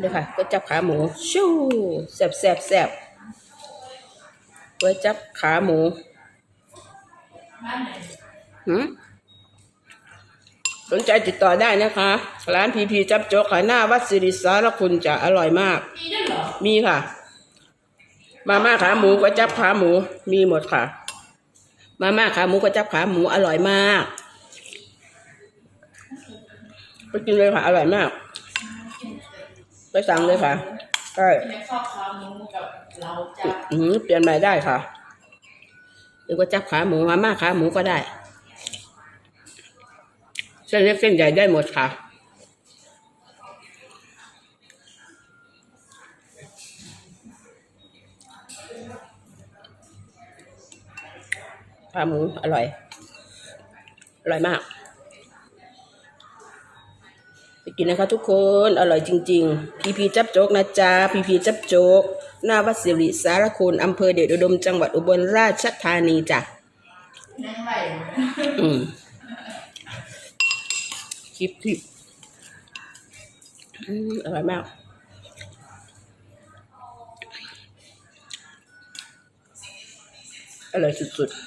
เด้อค่ะก๋วยจับขาหมูชู่แซบแซบแซบก๋วยจับขาหมูหืมสนใจติดต่อได้นะคะ ร้านพีพีจับโจ๊กขายหน้าวัดสิริสารคุณจะอร่อยมากมีด้วยเหรอมีค่ะ มาม่าขาหมูก๋วยจับขาหมูมีหมดค่ะ มาม่าขาหมูก๋วยจับขาหมูอร่อยมากไปกินเลยค่ะอร่อยมาก ไปสั่งเลยค่ะใช่ในข้าวขาหมูกับเราจะอืมเปลี่ยนใหม่ได้ค่ะ หรือว่าจับขาหมูมาม่าขาหมูก็ได้ เส้นเล็กเส้นใหญ่ได้หมดค่ะขาหมูอร่อย อร่อยมากไป กินนะคะทุกคนอร่อยจริงๆ พีพีจับโจกนะจ๊ะพีพีจับโจกหน้าวัดสิริสารคุณอำเภอเดชอุดมจังหวัดอุบลราชธานีจ้ะอืมคลิปคลิปอร่อยมากอร่อยสุดๆ